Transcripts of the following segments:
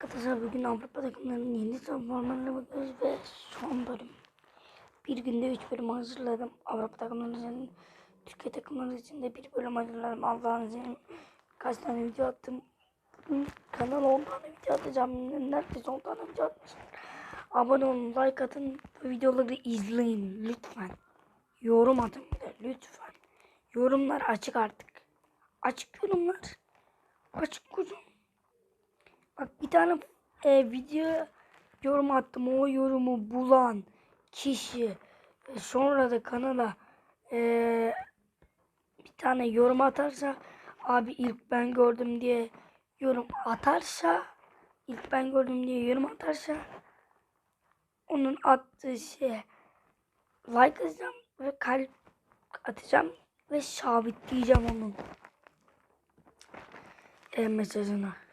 Arkadaşlar bugün Avrupa takımlarının yeni transformalarına bakıyoruz ve son bölüm. Bir günde 3 bölüm hazırladım. Avrupa takımları için, Türkiye takımları için de bir bölüm hazırladım. Allah'ın izniyle kaç tane video attım. Bugün kanala 10 tane video atacağım. Neredeyse 10 tane video atmışım. Abone olun, like atın, bu videoları izleyin lütfen. Yorum atın bir lütfen. Yorumlar açık artık. Açık yorumlar. Açık kuzum. Bak bir tane e, video yorum attım. O yorumu bulan kişi e, sonra da kanala e, bir tane yorum atarsa abi ilk ben gördüm diye yorum atarsa ilk ben gördüm diye yorum atarsa onun attığı şeye like atacağım ve kalp atacağım ve sabitleyeceğim onun e, mesajını.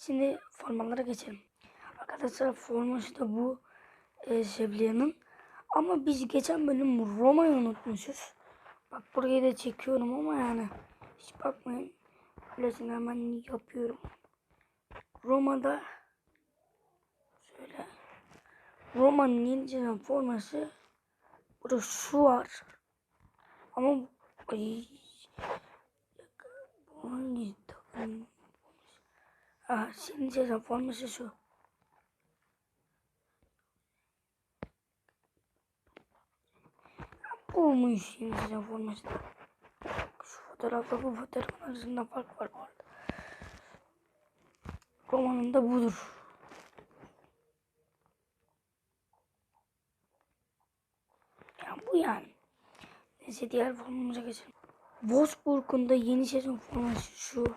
Şimdi formalara geçelim. Arkadaşlar forması da bu e, Şevliya'nın. Ama biz geçen bölüm Roma'yı unutmuşuz. Bak burayı da çekiyorum ama yani hiç bakmayın. Öylesine hemen yapıyorum. Roma'da şöyle Roma'nın yeni çıkan forması burada şu var. Ama ay, bu hangi takım? Ah, şimdi sezon forması şu. Buymuş şimdi sezon forması. Şu fotoğrafla bu fotoğrafın arasında fark var bu arada. Romanın da budur. Ya bu yani. Neyse diğer formamıza geçelim. Wolfsburg'un da yeni sezon forması şu.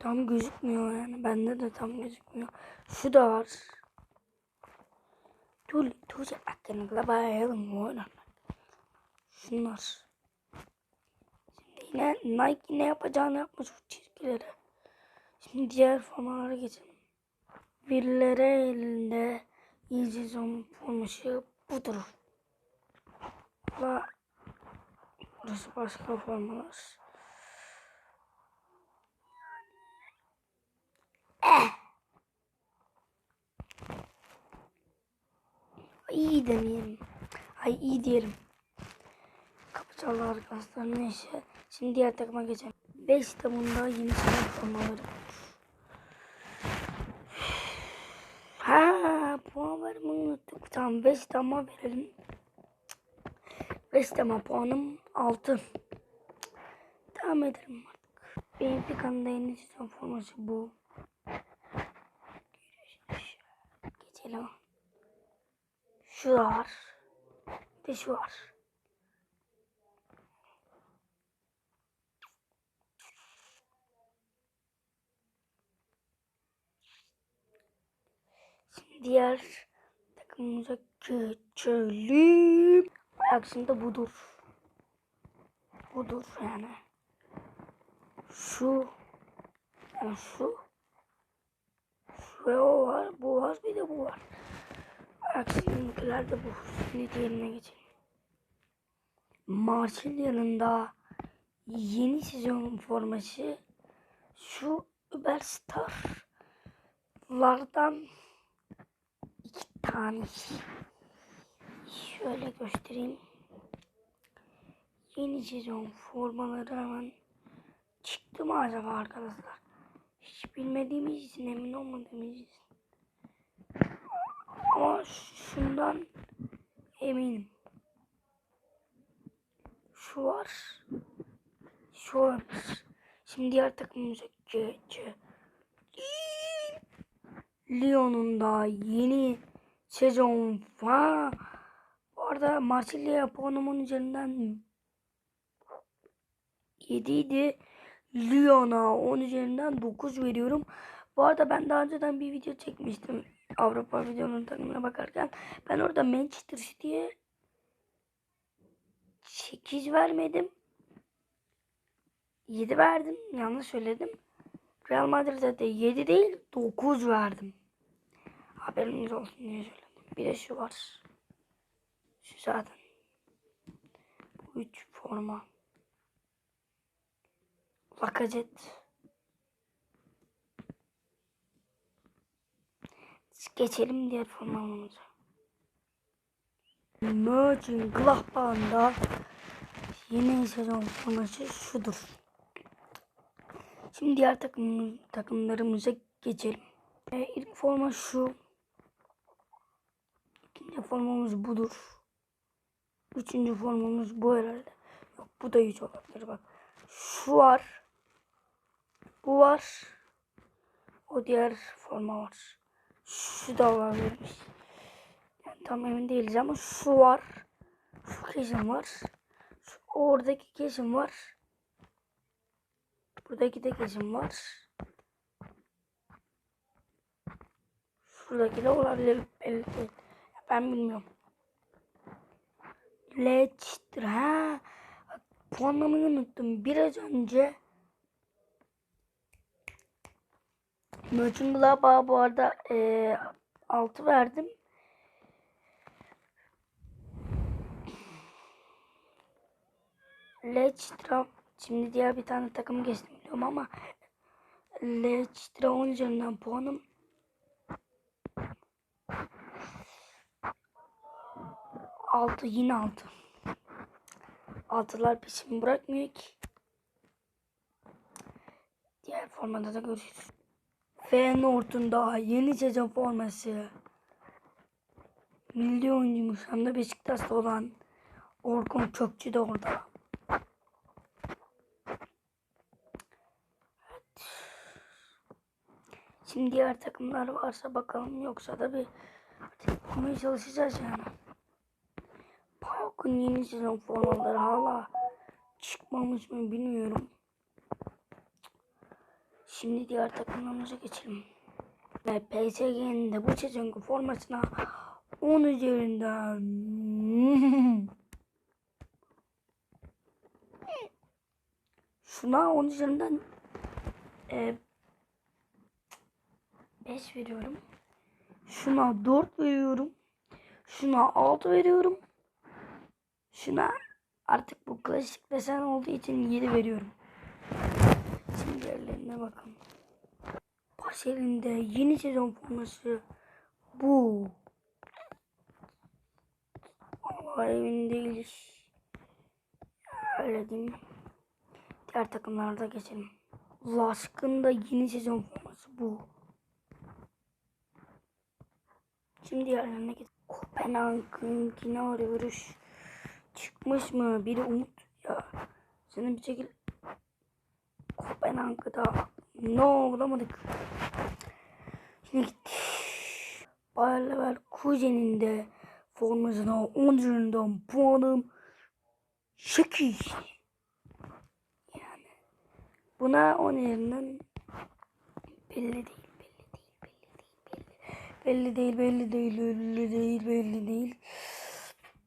Tam gözükmüyor yani. Bende de tam gözükmüyor. Şu da var. Tuli tuli hakkında bayalım oynar. Şunlar. Şimdi yine Nike ne yapacağını yapmış bu çizgileri. Şimdi diğer formalara geçelim. Birileri elinde iyi sezon forması budur. Burası başka formalar. İyi demeyelim. Ay iyi diyelim. Kapı çaldı arkadaşlar neyse. Şimdi diğer takıma geçelim. 5 Temmuz'da yeni sınıf formaları. Ha puan vermeyi unuttuk. Tamam 5 tamam verelim. 5 tamam puanım 6. Devam edelim artık. Benfica'nın da yeni sezon forması bu. Geçelim. Şu da var. Bir de şu var. Şimdi diğer takımımıza geçelim. Aksında budur. Budur yani. Şu. Yani şu. Şu ve o var. Bu var. Bir de bu var. Aksilikler de bu. Şimdi diğerine geçelim. Marsilya'nın da yeni sezon forması şu Überstar'lardan iki tane. Şöyle göstereyim. Yeni sezon formaları hemen çıktı mı acaba arkadaşlar? Hiç bilmediğimiz için emin olmadığımız için. Ama şundan eminim. Şu var. Şu var. Şimdi diğer takımımıza geçelim. Lyon'un da yeni sezon var. Bu arada Marsilya puanımın üzerinden 7 idi. Lyon'a 10 üzerinden 9 veriyorum. Bu arada ben daha önceden bir video çekmiştim. Avrupa videonun tanımına bakarken. Ben orada Manchester City'ye 8 vermedim. 7 verdim. Yanlış söyledim. Real Madrid'e de 7 değil 9 verdim. Haberiniz olsun diye söyledim. Bir de şu var. Şu zaten. Bu 3 forma. Lacazette. Geçelim diğer formalarımıza. Mönchengladbach'ın yeni sezon forması şudur. Şimdi diğer takım, takımlarımıza geçelim. E, ilk forma şu. İkinci formamız budur. Üçüncü formamız bu herhalde. Yok bu da hiç olabilir bak. Şu var. Bu var. O diğer forma var. Şu da olabilirmiş. Yani tam emin değiliz ama şu var. Şu kesim var. Şu oradaki kesim var. Buradaki de kesim var. Şuradaki de olabilir. Belli değil. Ben bilmiyorum. Leicester. Ha. Puanlamayı unuttum. Biraz önce Mönchengladbach'a bu arada e, 6 verdim. Leicester şimdi diğer bir tane takım geçtim biliyorum ama Leicester 10 üzerinden puanım altı yine altı. Altılar peşimi bırakmıyor ki. Diğer formada da görüşürüz. Feyenoord'un daha yeni sezon forması. Milli oyuncumuş hem de Beşiktaş'ta olan Orkun Kökçü de orada. Evet. Şimdi diğer takımlar varsa bakalım yoksa da bir bulmaya çalışacağız yani. Park'ın yeni sezon formaları hala çıkmamış mı bilmiyorum. Şimdi diğer takımlarımıza geçelim. Ve PSG'nin de bu sezonki formasına 10 üzerinden şuna 10 üzerinden e, 5 veriyorum. Şuna 4 veriyorum. Şuna 6 veriyorum. Şuna artık bu klasik desen olduğu için 7 veriyorum. Diğerlerine bakın. Parsel'in de yeni sezon forması bu. Ama emin değiliz. Öyle diyeyim. Diğer takımlarda geçelim. Lask'ın da yeni sezon forması bu. Şimdi diğerlerine geçelim. Kopenhag'ınkini arıyoruz. Çıkmış mı? Biri umut ya. Senin bir şekilde Kopenhag'da no bulamadık. Şimdi gitti. Bayer Leverkusen'in de formasına 10 üzerinden puanım 8. Yani buna 10 üzerinden belli değil. Belli değil, belli değil, belli değil, belli değil.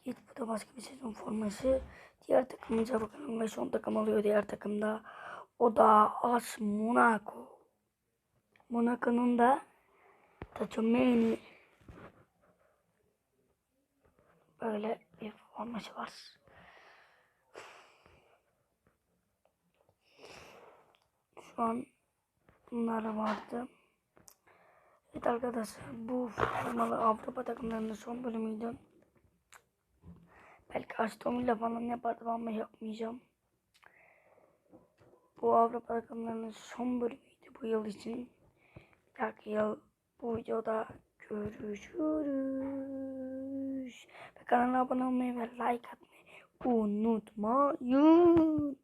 Git bu da başka bir sezon forması. Diğer takımımıza bakalım ve son takım alıyor diğer takımda. O da AS Monaco. Monaco'nun da Tachomeni böyle bir forması var. Şu an bunlar vardı. Evet arkadaşlar bu formalı Avrupa takımlarının son bölümüydü. Belki Aston Villa falan yapardım ama yapmayacağım. Bu Avrupa takımlarının son bölümüydü bu yıl için. Bir yıl bu videoda görüşürüz. Ve kanala abone olmayı ve like atmayı unutmayın.